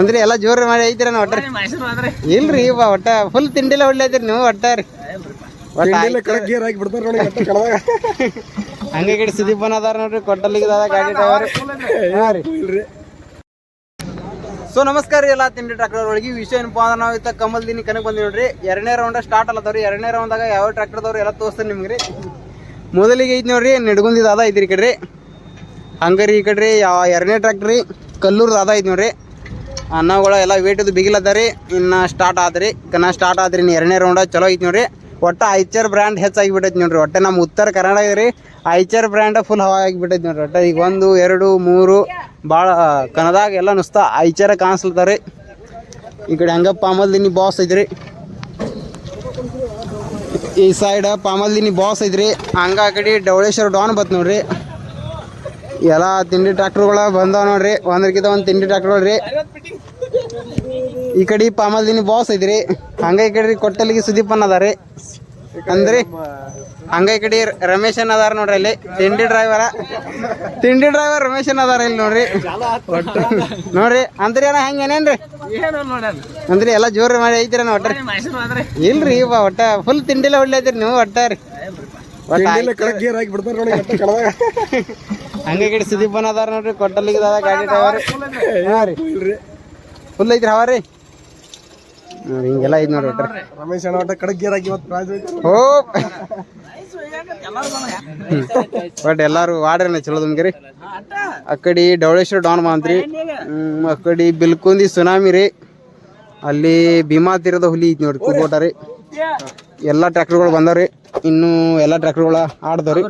ಅಂದ್ರೆ ಎಲ್ಲ ಜೋರ್ ಮಾಡಿ ಐತಿರ ಒಟ್ಟ ಇಲ್ರಿ ಬಾ ಒಟ್ಟ ಫುಲ್ ತಿಂಡಿಲ್ಲ ಹೊಡ್ಲೈತಿರಿ ನೀವು ಒಟ್ಟ ರೀ ಕಡದಾಗ ಹಂಗೆ ಕಡೆ ಸುದೀಪನ್ ಅದಾರ ನೋಡ್ರಿ ಕೊಟ್ಟಲ್ಲಿಗೆ ಗಾಡಿ ಸೊ ನಮಸ್ಕಾರ ರೀ ಎಲ್ಲ ತಿಂಡಿ ಟ್ರ್ಯಾಕ್ಟರ್ ಒಳಗೆ ವಿಷಯ ಏನಪ್ಪ ಅಂದ್ರೆ ನಾವು ಇತ್ತ ಕಮಲ್ ದಿನ ಕನಕ್ ಬಂದಿವಿ ನೋಡ್ರಿ. ಎರಡನೇ ರೌಂಡ್ ಸ್ಟಾರ್ಟ್ ಅಲ್ಲದವ್ರಿ. ಎರಡನೇ ರೌಂಡ್ದಾಗ ಯಾವ ಟ್ರ್ಯಾಕ್ಟರ್ದವ್ರು ಎಲ್ಲ ತೋರಿಸ್ತಾರೆ ನಿಮ್ಗೆ ರೀ. ಮೊದಲಿಗೆ ಐತಿ ನೋಡ್ರಿ ನಡ್ಗುಂದಿದ ಅದ ಐತ್ರಿ ಈ ಕಡೆ ರೀ ಹಂಗಾರಿ ಈ ಕಡೆ ರೀ ಯಾವ ಎರಡನೇ ಟ್ರ್ಯಾಕ್ಟರ್ ರೀ. ಕಲ್ಲೂರ್ದು ಅದ ಐತಿ ನೋಡ್ರಿ. ಅನ್ನಗಳು ಎಲ್ಲ ವೇಟದು ಬಿಗಿಲದ ರೀ. ಇನ್ನು ಸ್ಟಾರ್ಟ್ ಆದ್ರಿ. ಕನ್ನ ಸ್ಟಾರ್ಟ್ ಆದ್ರಿ, ಇನ್ನು ಎರಡನೇ ರೌಂಡ್ ಚಲೋ ಐತಿ ನೋಡ್ರಿ. ಒಟ್ಟ ಐಚರ್ ಬ್ರ್ಯಾಂಡ್ ಹೆಚ್ಚಾಗಿ ಬಿಟ್ಟೈತಿ ನೋಡ್ರಿ. ಒಟ್ಟೆ ನಮ್ಮ ಉತ್ತರ ಕರ್ನಾಟಕ ರೀ ಐಚರ್ ಬ್ರ್ಯಾಂಡ್ ಫುಲ್ ಹವಾ ಆಗಿಬಿಟ್ಟೈತಿ ನೋಡ್ರಿ. ಒಟ್ಟ ಈಗ ಒಂದು, ಎರಡು, ಮೂರು ಭಾಳ ಕನ್ನದಾಗ ಎಲ್ಲ ನುಸ್ತಾ ಐಚರ ರೀ ಈ ಕಡೆ ಹಂಗ ಪಾಮಲ್ದಿನಿ ಬಾಸ್ ಐತ್ರಿ. ಈ ಸೈಡ್ ಪಾಮಲ್ದಿನಿ ಬಾಸ್ ಐತ್ರಿ. ಹಂಗ ಆ ಕಡೆ ಡವಳೇಶ್ವರ ಡಾನ್ ಬತ್ ನೋಡ್ರಿ. ಎಲ್ಲ ತಿಂಡಿ ಟ್ರ್ಯಾಕ್ಟರ್ಗಳ ಬಂದಾವ ನೋಡ್ರಿ. ಒಂದ್ರಕ್ಕಿಂತ ಒಂದು ತಿಂಡಿ ಟ್ರ್ಯಾಕ್ಟರ್ಗಳು ರೀ ಈ ಕಡೆ ಪಾಮಲ್ದಿನಿ ಬಾಸ್ ಐತ್ರಿ. ಹಂಗ ಈ ಕಡೆ ರೀ ಸುದೀಪ್ ಸುದೀಪನ್ ಅದಾರಿ ಅಂದ್ರಿ ಹಂಗ ಈ ಕಡೆ ರಮೇಶನ್ ಅದಾರ ನೋಡ್ರಿ ಅಲ್ಲಿ. ತಿಂಡಿ ಡ್ರೈವರ ತಿಂಡಿ ಡ್ರೈವರ್ ರಮೇಶನ್ ಅದಾರ ಇಲ್ಲಿ ನೋಡ್ರಿ. ನೋಡ್ರಿ, ಅಂದ್ರಿ ಏನ ಹೆಂಗ ಏನೇನ್ರಿ? ಅಂದ್ರಿ ಎಲ್ಲ ಜೋರ್ ಮಾಡಿ ಐತಿರ ಒಟ್ಟ ಇಲ್ರಿ ಒಟ್ಟ ಫುಲ್ ತಿಂಡಿಲ್ಲ ಹೊಡ್ಲೈತಿರಿ ನೀವು ಒಟ್ಟ ರೀ. ಗೇರ್ ಹಾಕಿ ಬಿಡ್ತಾರ ನೋಡಿ ಕಡದಾಗ ಹಂಗ ಸುದೀಪನ್ ಅದಾರ ನೋಡ್ರಿ ಕೊಟ್ಟಲ್ಲಿಗೆ ಅದ ಗಾಡಿ ಡ್ರೈವರ್ ಹಾ ರೀ. ಇಲ್ರಿ ಫುಲ್ ಐತ್ರಿ ಹವಾ ರೀ ಹಿಂಗೆಲ್ಲ ಐತಿ ನೋಡ್ರಿ ಒಟ್ಟ ರಮೇಶ್ ಅಣ್ಣ ಒಟ್ಟ ಕಡಕ್ ಗೇರ್ ಹಾಕಿ ಇವತ್ತು ಪ್ರೈಸ್ ಓ ಬಟ್ ಎಲ್ಲಾರು ವಾಡ್ರಿ ಚಲೋ ನಿಮ್ಗೆ ರೀ ಆ ಕಡೆ ಡವಳೇಶ್ವರ ಡಾನ್ ಮಾಂತ್ರಿ. ಅಕ್ಕಡಿ ಆ ಕಡೆ ಬಿಲ್ಕುಂದಿ ಸುನಾಮಿ ರೀ. ಅಲ್ಲಿ ಭೀಮಾ ತೀರದ ಹುಲಿ ಐತಿ ನೋಡ್ರಿ ಕುಬೋಟ ರೀ. ಎಲ್ಲ ಟ್ರ್ಯಾಕ್ಟರ್ಗಳು ಬಂದವ್ರಿ. ಇನ್ನು ಎಲ್ಲ ಟ್ರ್ಯಾಕ್ಟರ್ಗಳ ಆಡ್ದವ್ರಿ.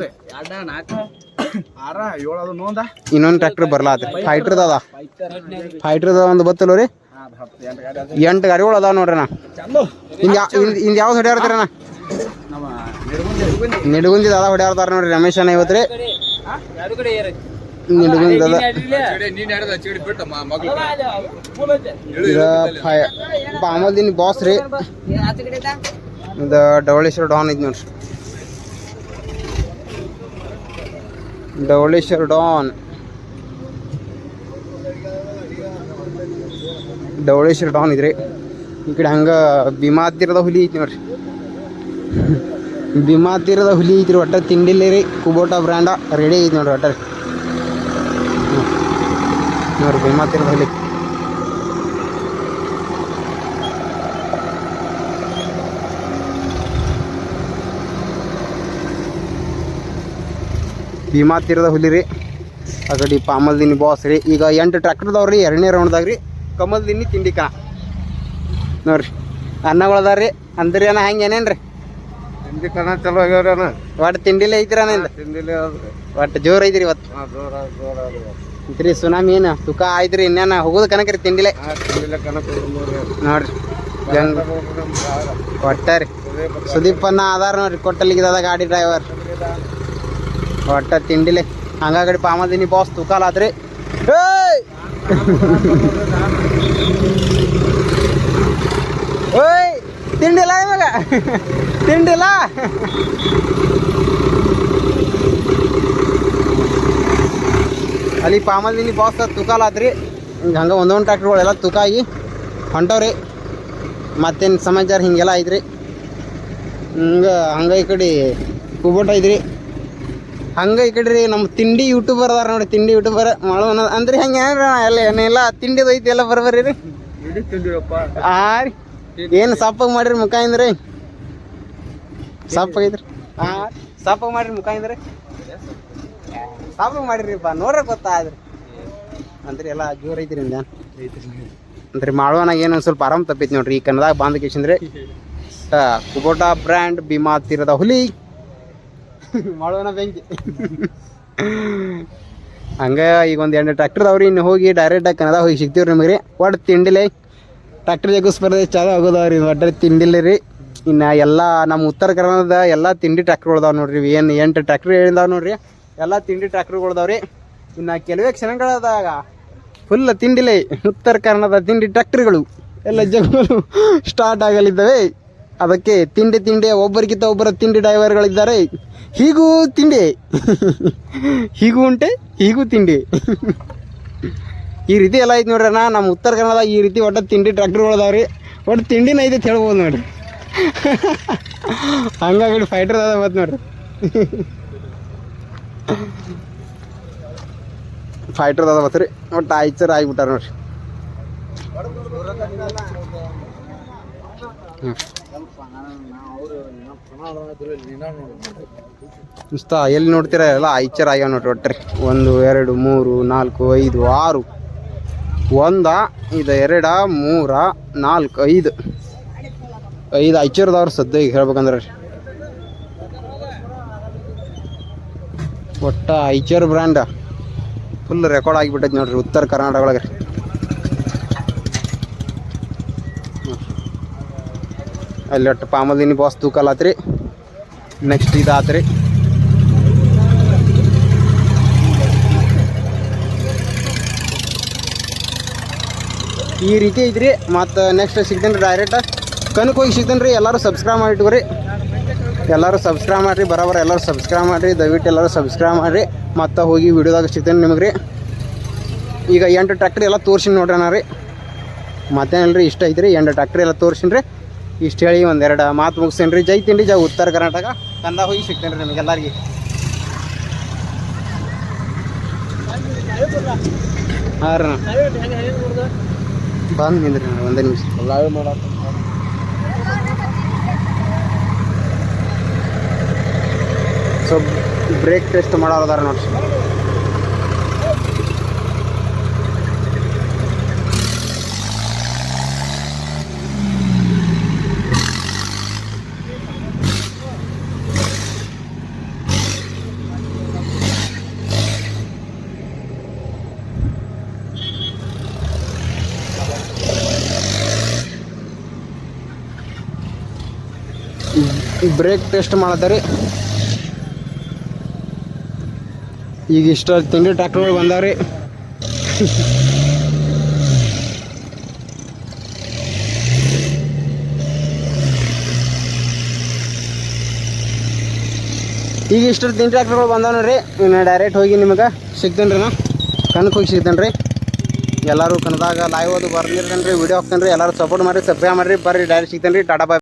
ಇನ್ನೊಂದು ಟ್ರ್ಯಾಕ್ಟರ್ ಬರ್ಲಾತ್ರಿ ಫೈಟ್ರದ ಅದ ಫೈಟ್ರದ ಒಂದು ಬತ್ತಲ್ಲ ರೀ ಎಂಟು ಗಾಡಿಗಳು ಅದಾವ ನೋಡ್ರಿ ನಾ ಇಂದ ಇಂದ ಯಾವ್ದು ಹೊಡ್ಯಾಡ್ತಾರ ನಾ ನಿಡಗುಂದಿ ಅದ ಹೊಡ್ಯಾಡ್ತಾರ ನೋಡ್ರಿ ರಮೇಶ್ ಅಣ್ಣ ಇವತ್ತು ರೀ ಎರಡು ಕಡೆ ಏರ. ನಿಡಗುಂದಿ ಅದ ಇದ ಫೈ- ಪಾಮಲ್ದಿನ ಬಾಸ್ ರೀ. ಇದು ಡವಳೇಶ್ವರ ಡಾನ್ ಐತಿ ನೋಡ್ರಿ. ಡವಳೇಶ್ವರ ಡಾನ್ ಡವಳೇಶ್ವರ ಡಾನ್ ಇದ್ರಿ ಈ ಕಡೆ ಹಂಗ ಭೀಮಾತೀರದ ಹುಲಿ ಐತಿ ನೋಡ್ರಿ. ಭೀಮಾತೀರದ ಹುಲಿ ಐತ್ರಿ ಒಟ್ಟ ತಿಂಡಿಲ್ಲ ರೀ, ಕುಬೋಟ ಬ್ರ್ಯಾಂಡ ರೆಡಿ ಐತಿ ನೋಡ್ರಿ ಒಟ್ಟ ನೋಡ್ರಿ ಭೀಮಾತೀರದ ಹುಲಿ. ಭೀಮಾ ತೀರದ ಹುಲಿ ರೀ. ಆ ಕಡೆ ಪಾಮಲ್ದಿನಿ ಬಾಸ್ ರೀ. ಈಗ ಎಂಟು ಟ್ರ್ಯಾಕ್ಟರ್ದವ್ರು ರೀ ಎರಡನೇ ರೌಂಡ್ದಾಗ ರೀ. ಕಮಲ್ದಿನಿ ತಿಂಡಿಕ ನೋಡ್ರಿ ಅನ್ನಗಳದಾರ ರೀ. ಅಂದ್ರಿ ಅನ್ನ ಹೆಂಗೆ ಏನೇನು ರೀ? ತಿಂಡಿ ಕಣ ಚಲೋ ಆಗ್ಯಾವ್ರಿ ಅಣ್ಣ. ಒಟ್ಟು ತಿಂಡಿಲೇ ಐತ್ರಿ ಅಣ್ಣ ತಿಂಡಿಲೇ ಒಟ್ಟು ಜೋರ್ ಐತ್ರಿ ಇವತ್ತು. ಐತ್ರಿ ಸುನಾಮಿ ಏನು ತುಕ ಆಯ್ತ್ರಿ ಇನ್ನೇನ? ಹೋಗುದು ಕನಕ್ರಿ ತಿಂಡಿಲೆ. ತಿಂಡಿಲೆ ನೋಡ್ರಿ ಜಂಗ್ ಒಟ್ಟ ರೀ. ಸುದೀಪನ್ನ ಅದಾರ ನೋಡ್ರಿ ಕೊಟ್ಟಲ್ಲಿಗೆ ಅದ ಗಾಡಿ ಡ್ರೈವರ್ ಒಟ್ಟ ತಿಂಡಿಲೆ. ಹಂಗ ಕಡೆ ಪಾಮದಿನಿ ಬಾಸ್ ತುಕಾಲಾದ್ರಿ ಓಯ್ ತಿಂಡಿಲ್ಲ ಇವಾಗ. ತಿಂಡಿಲ್ಲ. ಅಲ್ಲಿ ಪಾಮದಿನಿ ಬಾಸ್ ತುಕಾಲಾದ್ರಿ ಹಿಂಗೆ ಒಂದೊಂದು ಟ್ರ್ಯಾಕ್ಟರ್ಗಳೆಲ್ಲ ತುಕಾಗಿ ಹೊಂಟವ್ರಿ. ಮತ್ತೇನು ಸಮಾಚಾರ ಹಿಂಗೆಲ್ಲ ಐತ್ರಿ ಹಿಂಗೆ ಹಂಗೆ ಈ ಕಡೆ ಕುಬೋಟ ಐತ್ರಿ ಹಂಗೆ ಈ ಕಡೆ ರೀ ನಮ್ಮ ತಿಂಡಿ ಯೂಟ್ಯೂಬರ್ ಅದಾರ ನೋಡಿ ತಿಂಡಿ ಯೂಟ್ಯೂಬರ್ ಮಾಡೋಣ ಅಂದ್ರೆ ಹೆಂಗೆ ಅಲ್ಲ ಎಲ್ಲ ಏನೆಲ್ಲ ತಿಂಡಿದು ಐತಿ ಎಲ್ಲ ಬರ್ಬರ್ರಿ ರೀ? ಆ ರೀ. ಏನು ಸಪ್ಪಾಗಿ ಮಾಡಿರಿ ಮುಖ ಇಂದ್ರಿ? ಸಪ್ಪಗೈತ್ರಿ ಆ ಸಪ್ಪಗೆ ಮಾಡಿರಿ ಮುಖ ಇಂದ್ರಿ? ಸಪ್ಪಗೆ ಮಾಡಿರಿಪ್ಪ ನೋಡ್ರ ಗೊತ್ತಾದ್ರಿ ಅಂದ್ರೆ ಎಲ್ಲ ಜೋರ್ ಐತ್ರಿ ಅಂದ್ರೆ ಮಾಡುವನಾಗ ಏನು ಸ್ವಲ್ಪ ಆರಾಮ್ ತಪ್ಪೈತಿ ನೋಡ್ರಿ ಈ ಕನ್ನಡ ಬಾಂಧಕೇಶ್ ಅಂದ್ರೆ ಕುಬೋಟಾ ಬ್ರ್ಯಾಂಡ್ ಭೀಮಾ ತೀರದ ಹುಲಿ. ಮಾಡುವನ ಬೆಂಕಿ. ಹಂಗ ಈಗ ಒಂದು ಎರಡು ಟ್ರ್ಯಾಕ್ಟರ್ ಅವ್ರಿ ಇನ್ನು ಹೋಗಿ ಡೈರೆಕ್ಟಾಗಿ ಕನ್ನಡ ಹೋಗಿ ಸಿಗ್ತೀವ್ರಿ ನಿಮಗೆ ರೀ. ಒಟ್ಟು ತಿಂಡಿಲೆ ಟ್ರ್ಯಾಕ್ಟರ್ ಜಗ್ಗು ಸ್ಪರ್ಧೆ ಚಾಲು ಆಗೋದವ್ರಿ ಒಟ್ಟರೆ ತಿಂಡಿಲ್ಲ ರೀ. ಇನ್ನು ಎಲ್ಲ ನಮ್ಮ ಉತ್ತರ ಕರ್ನಾಟಕದ ಎಲ್ಲ ತಿಂಡಿ ಟ್ರ್ಯಾಕ್ಟರ್ಗಳದಾವ ನೋಡ್ರಿ, ಏನು ಎಂಟು ಟ್ರ್ಯಾಕ್ಟರ್ ಹೇಳಿದಾವ ನೋಡ್ರಿ. ಎಲ್ಲ ತಿಂಡಿ ಟ್ರ್ಯಾಕ್ಟರ್ಗಳದಾವ್ರಿ ಇನ್ನು ಕೆಲವೇ ಕ್ಷಣಗಳಾದಾಗ ಫುಲ್ ತಿಂಡಿಲೆ ಉತ್ತರ ಕನ್ನಡದ ತಿಂಡಿ ಟ್ರ್ಯಾಕ್ಟರ್ಗಳು ಎಲ್ಲ ಜಗಳು ಸ್ಟಾರ್ಟ್ ಆಗಲಿದ್ದಾವೆ. ಅದಕ್ಕೆ ತಿಂಡಿ ತಿಂಡಿ, ಒಬ್ಬರಿಗಿಂತ ಒಬ್ಬರ ತಿಂಡಿ ಡ್ರೈವರ್ಗಳಿದ್ದಾರೆ. ಹೀಗೂ ತಿಂಡಿ. ಹೀಗೂ ಉಂಟೆ, ಹೀಗೂ ತಿಂಡಿ. ಈ ರೀತಿ ಎಲ್ಲ ಐತೆ ನೋಡ್ರಿ ಅಣ್ಣ. ನಮ್ಮ ಉತ್ತರ ಕನ್ನಡ ಈ ರೀತಿ ಒಟ್ಟು ತಿಂಡಿ ಟ್ರ್ಯಾಕ್ಟರ್ಗಳು ರೀ ಒಟ್ಟು ತಿಂಡಿನ ಐತೆ ಹೇಳ್ಬೋದು ನೋಡ್ರಿ. ಹಂಗಾಗಿ ಫೈಟರ್ ಅದ ಮತ್ತೆ ನೋಡ್ರಿ. ಫೈಟರ್ ಅದ ಬತ್ರಿ ಒಟ್ಟು ಆಯ್ಚರ್ ಆಗಿಬಿಟ್ಟಾರ ನೋಡ್ರಿ. ಹ್ಮ್. ಇಷ್ಟ, ಎಲ್ಲಿ ನೋಡ್ತೀರಾ ಎಲ್ಲ ಐಚರ್ ಆಗ್ಯಾವ ನೋಡ್ರಿ ಒಟ್ರಿ. ಒಂದು, ಎರಡು, ಮೂರು, ನಾಲ್ಕು, ಐದು, ಆರು. ಒಂದ, ಇದು ಎರಡ, ಮೂರ, ನಾಲ್ಕು, ಐದು. ಐದು ಐಚರ್ದವ್ರು ಸದ್ಯ ಈಗ ಹೇಳ್ಬೇಕಂದ್ರೆ. ರೀ ಒಟ್ಟ ಐಚರ್ ಬ್ರ್ಯಾಂಡ್. ಫುಲ್ ರೆಕಾರ್ಡ್ ಆಗಿಬಿಟ್ಟೈತೆ ನೋಡ್ರಿ ಉತ್ತರ ಕರ್ನಾಟಕ ಒಳಗೆ. ಅಲ್ಲಿ ಒಟ್ಟು ಪಾಮದಿನಿ ಬಾಸ್ ತೂಕಲ್ಲತ್ರಿ ನೆಕ್ಸ್ಟ್ ಇದಾತ್ರಿ ಈ ರೀತಿ ಐತ್ರಿ. ಮತ್ತು ನೆಕ್ಸ್ಟ್ ಸಿಗ್ತೇನೆ ರೀ ಡೈರೆಕ್ಟ್ ಕನಕ್ಕೆ ಹೋಗಿ ಸಿಗ್ತೇನೆ ರೀ ಎಲ್ಲರೂ ಸಬ್ಸ್ಕ್ರೈಬ್ ಮಾಡಿ ಇಟ್ಕೊರಿ. ಎಲ್ಲರೂ ಸಬ್ಸ್ಕ್ರೈಬ್ ಮಾಡಿರಿ. ಬರೋಬರ ಎಲ್ಲರೂ ಸಬ್ಸ್ಕ್ರೈಬ್ ಮಾಡಿರಿ. ದಯವಿಟ್ಟು ಎಲ್ಲರೂ ಸಬ್ಸ್ಕ್ರೈಬ್ ಮಾಡಿರಿ. ಮತ್ತು ಹೋಗಿ ವಿಡಿಯೋದಾಗ ಸಿಗ್ತೇನೆ ನಿಮಗೆ ರೀ ಈಗ ಎಂಟು ಟ್ರ್ಯಾಕ್ಟ್ರಿ ಎಲ್ಲ ತೋರ್ಸಿನಿ ನೋಡ್ರಿ ರೀ ಮತ್ತೇನಿಲ್ಲ ರೀ ಇಷ್ಟ ಐತ್ರಿ. ಎಂಟು ಟ್ರ್ಯಾಕ್ಟ್ರಿ ಎಲ್ಲ ತೋರ್ಸಿನಿ ರೀ ಇಷ್ಟು ಹೇಳಿ ಒಂದೆರಡು ಮಾತು ಮುಗಿಸ್ತೇನೆ ರೀ ಜೈ ತಿಂಡಿ ಜೈ ಉತ್ತರ ಕರ್ನಾಟಕ. ಕಂದ ಹೋಗಿ ಸಿಗ್ತೇನೆ ರೀ ನಿಮಗೆಲ್ಲರಿಗೆ ಹಾಂ ರೀ ಬಂದು ನಿಂದ್ರಿ ನಾನು ಒಂದೇ ನಿಮಿಷ. ಸೊ ಬ್ರೇಕ್ ಟೆಸ್ಟ್ ಮಾಡೋದಾರ ಅದಾರ ನೋಡ್ರಿ ಬ್ರೇಕ್ ಟೆಸ್ಟ್ ಮಾಡತ್ತರಿ ಈಗ ಇಷ್ಟ ತಿಂಡಿ ಟ್ರ್ಯಾಕ್ಟರ್ಗಳು ಬಂದಾವ್ರಿ. ಈಗ ಇಷ್ಟು ತಿಂಡಿ ಟ್ರ್ಯಾಕ್ಟರ್ಗಳು ಬಂದಾವ ನೋಡ್ರಿ. ನಾ ಡೈರೆಕ್ಟ್ ಹೋಗಿ ನಿಮಗೆ ಸಿಗ್ತೇನೆ ರೀ ನಾ. ಕನಕ್ಕೆ ಹೋಗಿ ಸಿಗ್ತೇನೆ ರೀ. ಎಲ್ಲರೂ ಕನ್ನದಾಗ ಲೈವ್ ಅದು ಬರ್ದಿರ್ತೇನೆ ರೀ ವಿಡಿಯೋ ಹಾಕ್ತೇನೆ ರೀ ಎಲ್ಲರೂ ಸಪೋರ್ಟ್ ಮಾಡಿರಿ ಸಬ್ಸ್ಕ್ರೈಬ್ ಮಾಡಿರಿ. ಬರ್ರಿ ಡೈರೆಕ್ಟ್ ಸಿಗ್ತೇನೆ ರೀ ಟಾಟಾ ಬಾಯ್